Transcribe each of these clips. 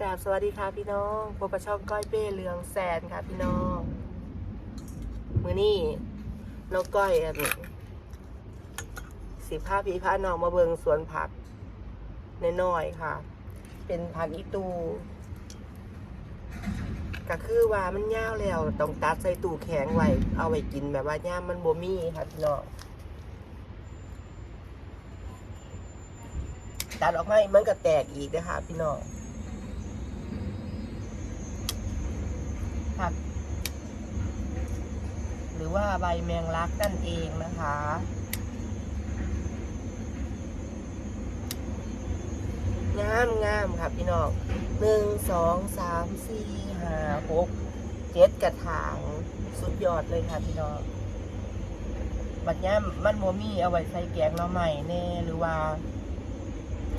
กราบสวัสดีค่ะพี่น้องพบกับช่องก้อยเป้เรืองแสนค่ะพี่น้อง มือนี่น้องก้อยอันสิบห้าพี่พาน้องมาเบิงสวนผักน้อยๆค่ะ เป็นผักอีตูก็คือว่ามันย่าวแล้วต้องตัดใส่ตู้แข็งไว้ เอาไว้กินแบบว่าย่ามมันบ่มีค่ะพี่น้องตัดออกมามันก็แตกอีกนะคะพี่น้องผัก ห รือว่าใบแมงลักนั่นเองนะคะ งามงามค่ะพี่น้องหนึ่งสองสามสี่ห้าหกเจ็ดกระถางสุดยอดเลยค่ะพี่น้องบัดย่ามมันโมมี่เอาไว้ใส่แกงหน่อใหม่แน่หรือว่า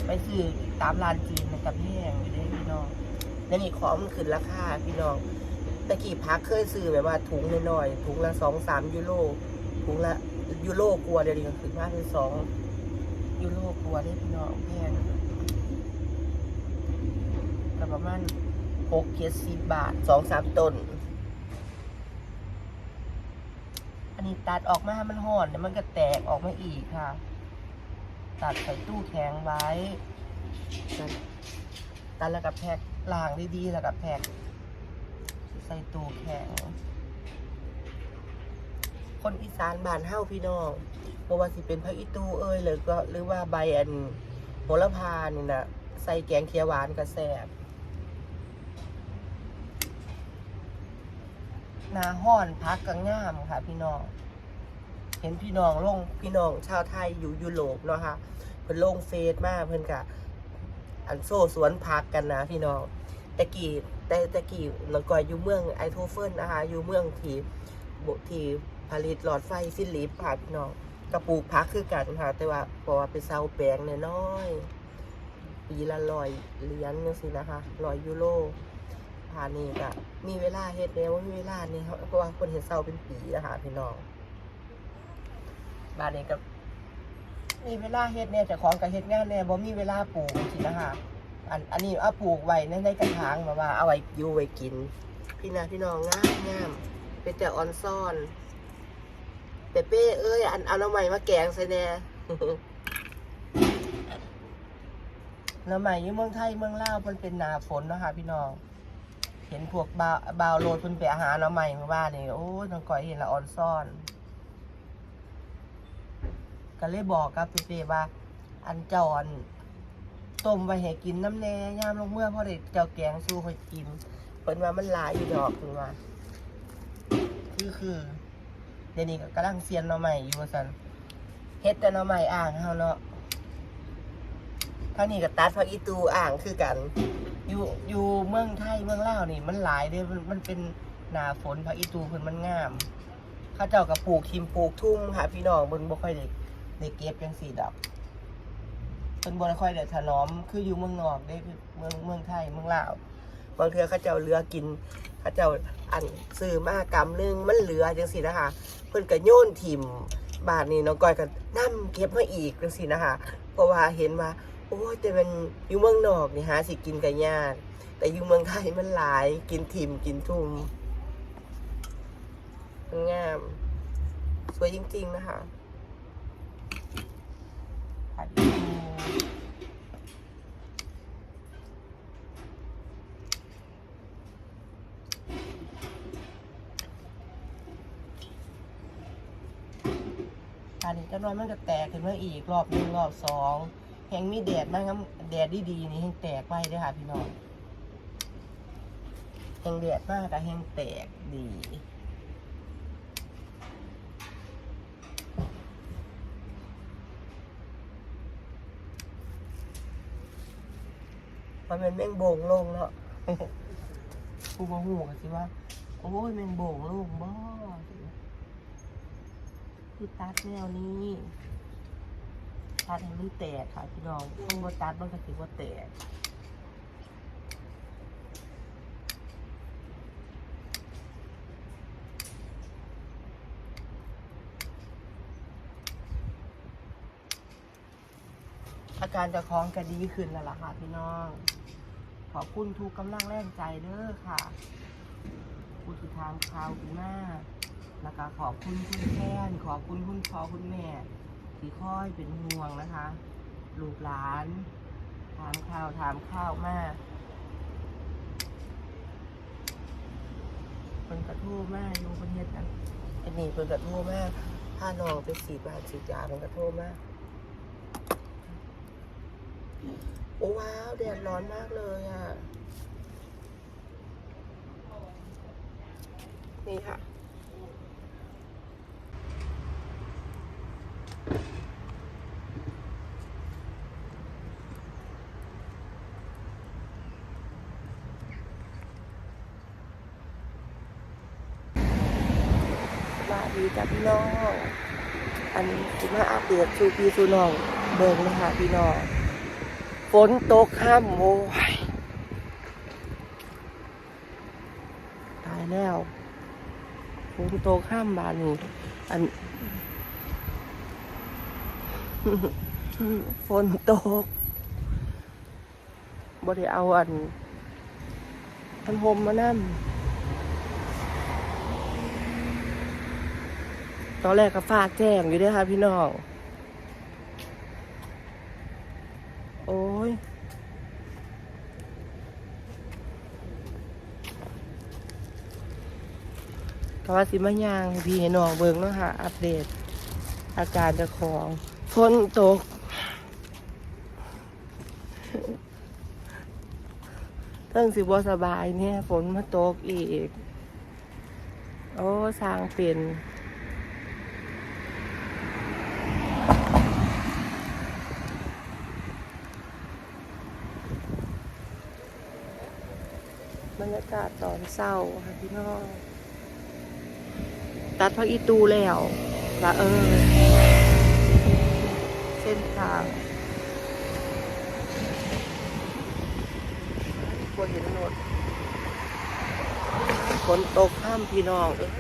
ไปซื้อตามร้านจีนมันกับแพงอยู่ด้พี่น้องแล้วนี่ของมันขึ้นราคาพี่น้อง ตะกี้พักเคยซื้อแบบว่าถุงน้อยๆถุงละสองสามยูโรถุงละยูโรกลัวเดี๋ยวนี้ก็ขึ้นมาเป็นสองยูโรกลัวได้พี่น้องแพงก็ประมาณหกเจ็ดสิบบาทสองสามต้น อันนี้ตัดออกมามันห่อนเดี๋ยวมันก็แตกออกมาอีกค่ะ ตัดใส่ตู้แข็งไว้ ตัดแล้วกับแพ็คล้างดีๆแล้วกับแพ็ค ส่ตู้แข็ง คนอีสานบ้านเฮาพี่น้องเพราะว่าสิเป็นผักอีตูเอ้ยหรือก็หรือว่าใบอันโหระพานี่นะใส่แกงเขียวหวานกระแซบนาห้อนพักกังงามค่ะ พี่น้อง เห็นพี่น้องลงพี่น้องชาวไทยอยู่ยุโรปเนาะค่ะเพิ่นลงเฟซมากเพิ่นกะ อันโซ่สวนพักกันนะพี่น้อง แตะกี้แต่แตะกี้น้องก่อยอยู่เมืองไอโทเฟิลนะคะอยู่เมืองที่บุที่ผลิตหลอดไฟฟิลิปค่ะพี่น้องกระปลูกพักคือกันค่ะแต่ว่าพอว่าเป็นเซาแปลงน้อยปีละร้อยเหรียญจังซี่นะคะร้อยยูโรผ่านนี่ก็มีเวลาเฮ็ดแล้วมีเวลานี่เพราะว่าคนเฮ็ดเซาเป็นปีนะคะพี่น้องบ้านนี้ก็มีเวลาเฮ็ดเนี่ยเจะของกับเฮ็ดงานเนี่ยบ่มีเวลาปลูกสินะคะ อันอันนี้เอาปลูกไว้ในในกระถางแบบว่าเอาไว้อยู่ไว้กิน พี่นาพี่น้องงามงามเป็นแต่ออนซ่อนเปเป้เอ้ยอันเอาน้ำใหม่มาแกงใส่แน่น้ำใหม่อยู่เมืองไทยเมืองลาวมันเป็นหนาฝนเนาะค่ะพี่น้องเห็นพวกบาวบาวโรดเพิ่นไปอาหารน้ำใหม่เมื่อวานนี่โอ้ยน้องก้อยเห็นละออนซ่อนก็เลยบอกกับเป๊ๆว่า อันจอน ต้มไว้ให้กินน้ำแน่ยามลงเมื่อพ่อได้เจ้าแกงสู้ให้กินเพิ่นว่ามันหลายอยู่ดอกเพิ่นว่าคือคือเดี๋ยวนี้ก็กำลังเซียนหน่อใหม่อยู่ว่าซั่นเฮ็ดแต่หน่อใหม่อ่างเฮาเนาะทางนี้ก็ตัดผักอีตูอ่างคือกัน อยู่อยู่เมืองไทยเมืองลาวนี่ มันหลายเด้มันมันเป็นหนาฝนผักอีตูเพิ่นมันงามข้าเจ้าก็ปลูกทิมปลูกทุ่งค่ะพี่น้องเบิ่งบ่ค่อยได้ได้เก็บจังซี่ดอก เพิ่นบ่ได้ค่อยได้ถนอม คืออยู่เมืองนอกเด้คือเมืองเมืองไทยเมืองลาวบางเทือเขาเจ้าเหลือกินเขาเจ้าอันซื้อมากำนึงมันเหลือจังซี่นะคะเพิ่นก็โยนทิมบาทนี้น้องก้อยก็นํเก็บมาอีกจังซี่นะคะเพราะว่าเห็นว่า โอ้แต่มันอยู่เมืองนอกนี่หาสิกินก็ยากแต่อยู่เมืองไทยมันหลายกินทิมกินทุ่มมันงามสวยจริง ๆ นะคะผัดอีตูอั นนี้จะน้อยมันก็แตกขึ้นมาอีกรอบหนึ่งรอบสองแหงมีแดดมากครับแดดดีๆนี่แหงแตกไปเลยค่ะพี่น้องแหงแดดมากแต่แหงแตกดีมันเป็นแมงโบงลงเนาะกูบ่หูกันสิว่า โอ้ยแมงโบงลงบ่ คือตัดแนวนี้ตัดให้มันแตกค่ะพี่น้องต้องบ่ตัดมันก็สิบ่าแตกอาการจะคล้องก็ดีขึ้นแล้วล่ะค่ะพี่น้อง ขอบคุณทุกกำลังแรงใจเด้อค่ะผู้ที่ทามข่าวคุณมา แล้วก็ขอบคุณคุณแค้นขอบคุณคุณพ่อคุณแม่ ที่คอยเป็นห่วงนะคะ ลูกหลานถามข่าวถามข้าวมาเป็นกระทู้มากอยู่ประเทศนั้นอันนี้เป็นกระทู้มากถ้าน้องไปสีบาทสีดยาเป็นกระทู้มากโอ้ว้าวแดดร้อนมากเลยอะ นี่ค่ะ ดีจ้าพี่น้อง อันนี้คือมาอัปเดตสูพี่สูน้องเบิ่งนะคะพี่น้องฝนตกข้ามโอ้ยตายแล้วฝนตกข้ามบานนี้อันฝนตกบ่ได้เอาอันพันหมมานั่น ตอนแรกก็ฟาดแจ้งอยู่ด้วยค่ะพี่น้อง โอ้ย กว่าสิมาย่างพี่ให้น้องเบิ่งเนาะค่ะ อัปเดต อาการจะของฝนตกเพิ่งสิบสบายเนี่ยฝนมาตกอีก โอ้สร้างเป็น บรรยากาศตอนเศร้าค่ะพี่น้อง ตัดพักอีตูแล้วละเออ เส้นทางควรเห็นรถฝนตกห้ามพี่น้องเอ้ย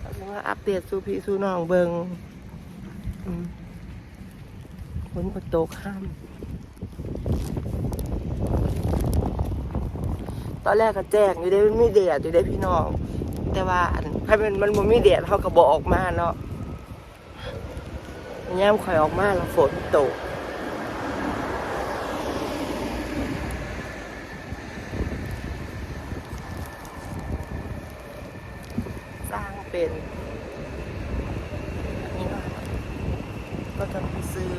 เอาเป็นว่า อัปเดตสู่พี่สู่น้องเบิงฝนก็ตกห้าม ตอนแรกก็แจ้งอยู่ได้มันมีแดดอยู่ได้พี่น้อง แต่ว่าถ้ามันมันบ่มีแดดเขาก็บอกออกมาเนาะย่ามข่อยออกมาแล้วฝนตกสร้างเป็นนี้เนาะก็จะไปซื้อ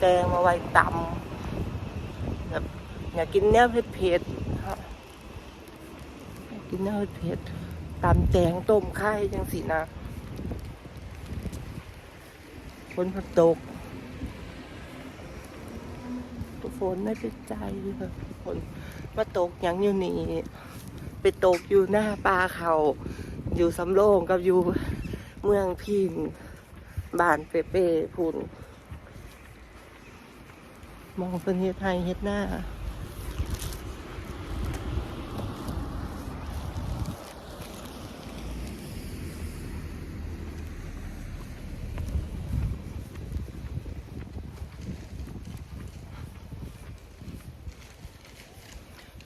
แตงมาไว้ตำแบบอยากกินเนื้อเผ็ดๆกินเนื้อเผ็ดตำแตงต้มไข่จังสินะฝนมันตกฝนไม่เป็นใจเลยฝนมาตกอย่างอยู่นี่ไปตกอยู่หน้าปลาเขาอยู่สำโรงกับอยู่เมืองพิงบ้านเปเป้พุน มองเป็นเฮ็ดไทยเฮ็ดหน้า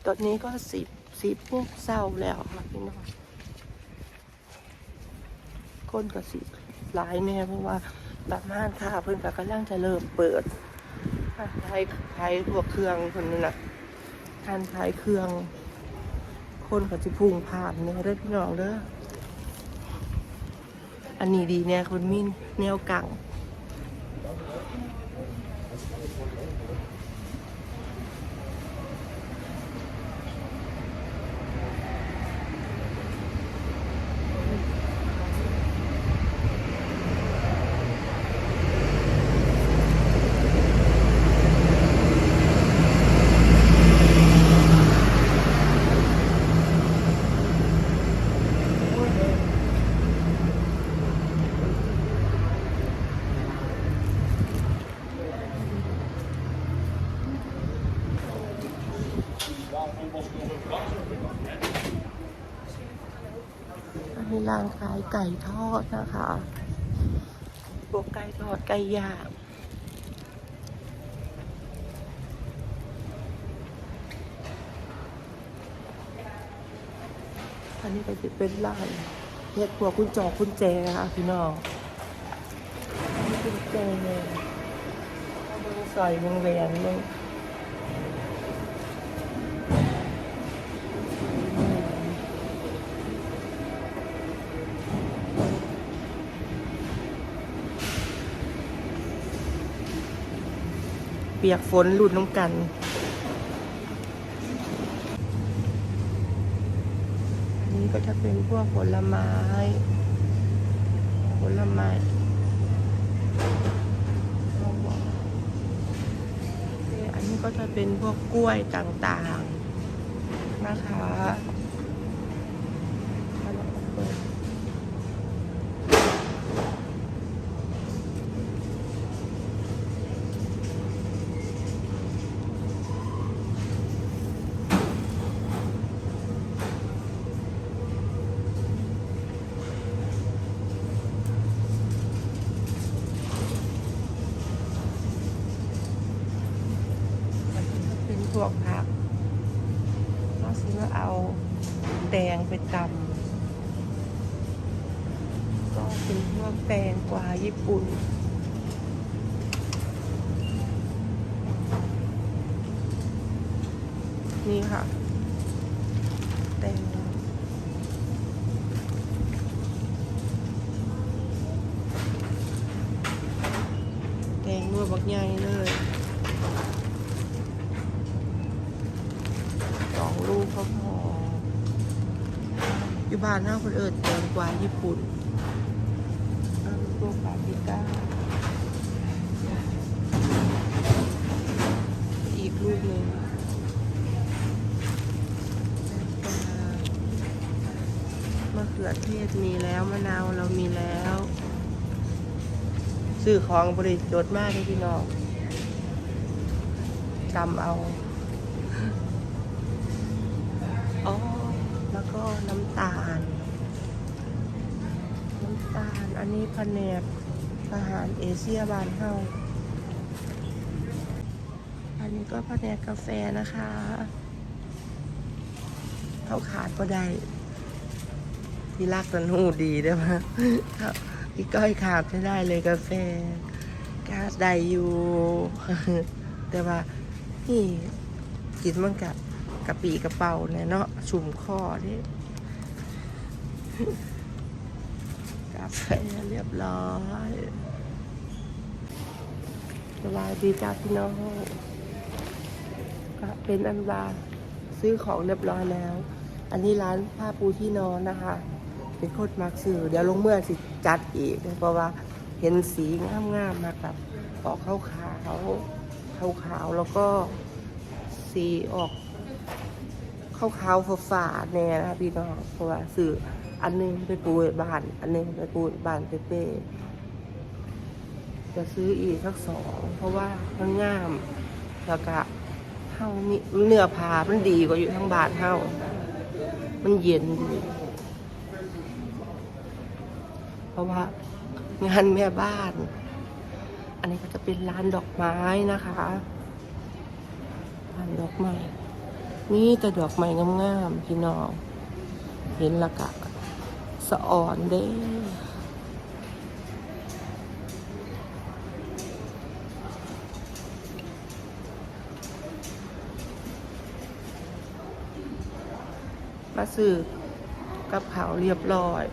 ตอนนี้ก็สิบสิบพวกเศร้าแล้วค่ะพี่น้องคนก็สิหลายแน่เพราะว่าบ้านม่านค่ะเพิ่อนก็กำลังจะเริ่มเปิด ขายขายพวกเครื่องคนนั้นน่ะการขายเครื่อง คนเขาจะพุ่งผ่านเนี่ยเด้อพี่น้องเด้ออันนี้ดีเนี่ยคนมินแนวกังายไก่ทอดนะคะพวกไก่ทอดไก่ย่างอันนี้ก็จะเป็นร้านเฮ็ดพวกคุณจอคุณแจค่ะพี่น้องคุณแจเนี่ยเอาเบอร์ใส่วงแหวนเลย ปียกฝนหลุดน้ำกัน อันนี้ก็จะเป็นพวกผลไม้ ผลไม้อันนี้ก็จะเป็นพวกกล้วยต่างๆ นะคะอันนี้ก็เป็นพวกผักเราซื้อเอาแตงไปตำก็เป็นพวกแตงกวา ญี่ปุ่น นี่ค่ะแตงแตงด้วยบักใหญ่เลยสองลูกก็พออยู่บ้านหน้าคนเอิดแตงกว่าญี่ปุ่น ขือเทศมีแล้วมะนาวเรามีแล้วซื้อของบริจดมากเลยพี่น้องจำเอาอ๋อแล้วก็น้ำตาล น้ำตาล อันนี้แผนกอาหารเอเชียบานเฮาอันนี้ก็แผนกกาแฟนะคะเขาขาดก็ได้ ที่รักนันหูดีได้ไหมพี่ก้อยขาดไม่ได้เลยกาแฟกาดได้อยู่ แต่ว่านี่กินมันกับกะปิกระเป๋าเนี่ยเนาะชุ่มคอนี่กาแฟเรียบร้อยสบายดีจ้าพี่น้องก็เป็นอันว่าซื้อของเรียบร้อยแล้ว อันนี้ร้านผ้าปูที่นอนนะคะ เป็นโคตรมักซื้อเดี๋ยวลงเมื่อสิจัดอีก เพราะว่าเห็นสีงามๆมาแบบออกขาวขาวขาวขาวๆแล้วก็สีออกขาวขาวๆฝาดๆแน่นะพี่น้องเพราะว่าซื้ออันหนึงไปปูบ้าน อันหนึงไปปูบ้านเป้ๆจะซื้ออีกสักสองเพราะว่ามันงามแล้วก็เฮามีเนื้อผ้ามันดีกว่าอยู่ทั้งบานเฮามันเย็นดี เพราะว่างานแม่บ้าน อันนี้ก็จะเป็นร้านดอกไม้นะคะร้านดอกไม้นี่แต่ดอกไม้งามๆพี่น้อง เห็นละกะสะอ่อนเด้มาซื้อกับเขาวเรียบร้อย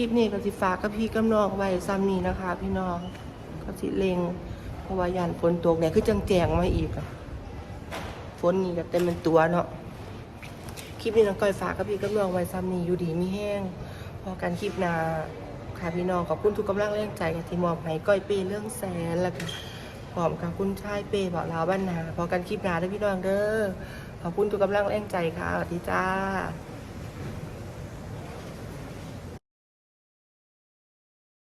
คลิปนี้ก็สิฝากกับพี่กับน้องไว้ซ้ำนี้นะคะ พี่น้องก็สิเลงเพราะว่ายันฝนตกเนี่ยคือจังแจงมาอีกฝนนี่ก็เต็มเป็นตัวเนาะคลิปนี้น้องก้อยฝากกับพี่กับน้องไว้ซ้ำนี้อยู่ดีมีแห้งพอกันคลิปนาค่ะพี่น้องขอบคุณทุกกำลังแรงใจที่มอบให้ก้อยเป้เรื่องแสนแล้วก็พร้อมกับคุณชายเป้บอกลาวบ้านนาพอกันคลิปนาด้อพี่น้องเด้อขอบคุณทุกกำลังแรงใจค่ะสวัสดีจ้า